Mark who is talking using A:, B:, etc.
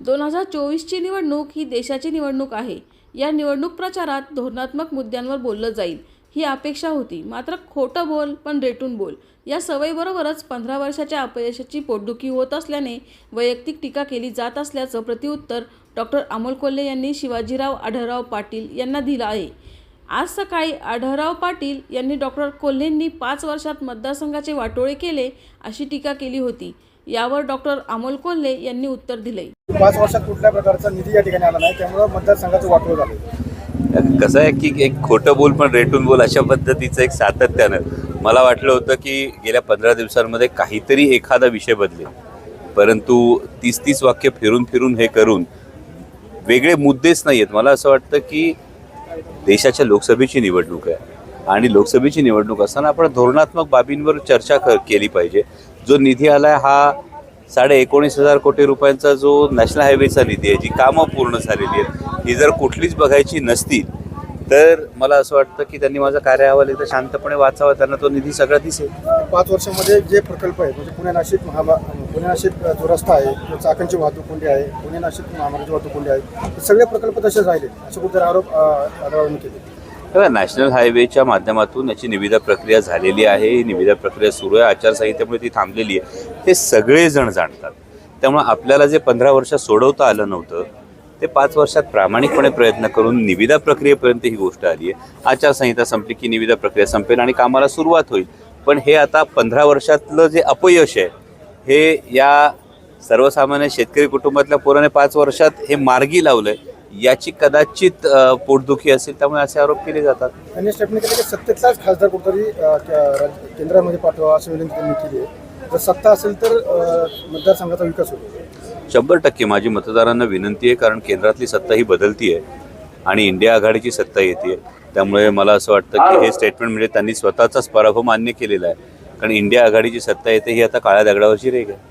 A: दोन हजार चोवीसची निवडणूक ही देशाची निवडणूक आहे. या निवडणूक प्रचारात धोरणात्मक मुद्द्यांवर बोललं जाईल. ही अपेक्षा होती. मात्र खोटं बोल पण रेटून बोल. या सवयीबरोबरच पंधरा वर्षाच्या अपयशाची पोटदुखी होत असल्याने वैयक्तिक टीका केली जात असल्याचं प्रतिउत्तर डॉक्टर अमोल कोल्हे यांनी शिवाजीराव आढळराव पाटील यांना दिलं आहे. आज सकाळी आढळराव पाटील यांनी डॉक्टर कोल्हेंनी पाच वर्षात मतदारसंघाचे वाटोळे केले अशी टीका केली होती. यावर डॉक्टर अमोल कोल्हे यांनी उत्तर दिले.
B: पाच वर्षात कुठल्या प्रकारचा निधी या ठिकाणी आला नाही त्यामुळं मतदारसंघाचं वाटोळ झालं.
C: कसं आहे की एक खोटं बोल पण रेटून बोल अशा पद्धतीचं एक सातत्यानं मला वाटलं होतं की गेल्या पंधरा दिवसांमध्ये काहीतरी एखादा विषय बदलेल. परंतु तीस तीस वाक्य फिरून फिरून हे करून वेगळे मुद्देच नाही आहेत. मला असं वाटतं की देशाच्या लोकसभेची निवडणूक आहे. आणि लोकसभेची निवडणूक असताना आपण धोरणात्मक बाबींवर चर्चा केली पाहिजे. जो निधी आलाय हा साडे एकोणीस हजार कोटी रुपयांचा जो नॅशनल हायवेचा निधी आहे जी कामं पूर्ण झालेली आहेत ही जर कुठलीच बघायची नसतील तर मला असं वाटतं की त्यांनी माझा कार्य अहवाल एकदा शांतपणे वाचावा त्यांना तो निधी सगळा दिसेल.
B: पाच वर्षामध्ये जे प्रकल्प आहे म्हणजे पुणे नाशिक महामा पुणे नाशिक जो रस्ता आहे चाकणची वाहतूक कोंडी आहे पुणे नाशिक महामार्गाची वाहतूक कोंडी आहे सगळे प्रकल्प तसेच राहिले असे कुठे आरोप आढळून केले.
C: नॅशनल हायवेच्या माध्यमातून याची निविदा प्रक्रिया झालेली आहे. ही निविदा प्रक्रिया सुरू आहे. आचारसंहितेमुळे ती थांबलेली आहे. हे सगळेजण जाणतात. त्यामुळं आपल्याला जे पंधरा वर्षात सोडवता आलं नव्हतं ते पाच वर्षात प्रामाणिकपणे प्रयत्न करून निविदा प्रक्रियेपर्यंत ही गोष्ट आली आहे. आचारसंहिता संपली की निविदा प्रक्रिया संपेल आणि कामाला सुरुवात होईल. पण हे आता पंधरा वर्षातलं जे अपयश आहे हे या सर्वसामान्य शेतकरी कुटुंबातल्या पोराने पाच वर्षात हे मार्गी लावलं आहे याची कदाचित पोटदुखी असेल त्यामुळे असे आरोप केले जातात.
B: त्यांनी स्टेटमेंट केलं की सत्तेतलाच खासदार कुठेतरी केंद्रामध्ये पाठवा अशी विनंती त्यांनी केली आहे. जर सत्ता असेल तर मतदारसंघाचा विकास होईल.
C: शंभर टक्के माझी मतदारांना विनंती आहे कारण केंद्रातली सत्ता ही बदलती आहे आणि इंडिया आघाडीची सत्ता येते त्यामुळे मला असं वाटतं की हे स्टेटमेंट म्हणजे त्यांनी स्वतःचाच पराभव मान्य केलेला आहे. कारण इंडिया आघाडीची सत्ता येते ही आता काळ्या दगडावरची रेग आहे.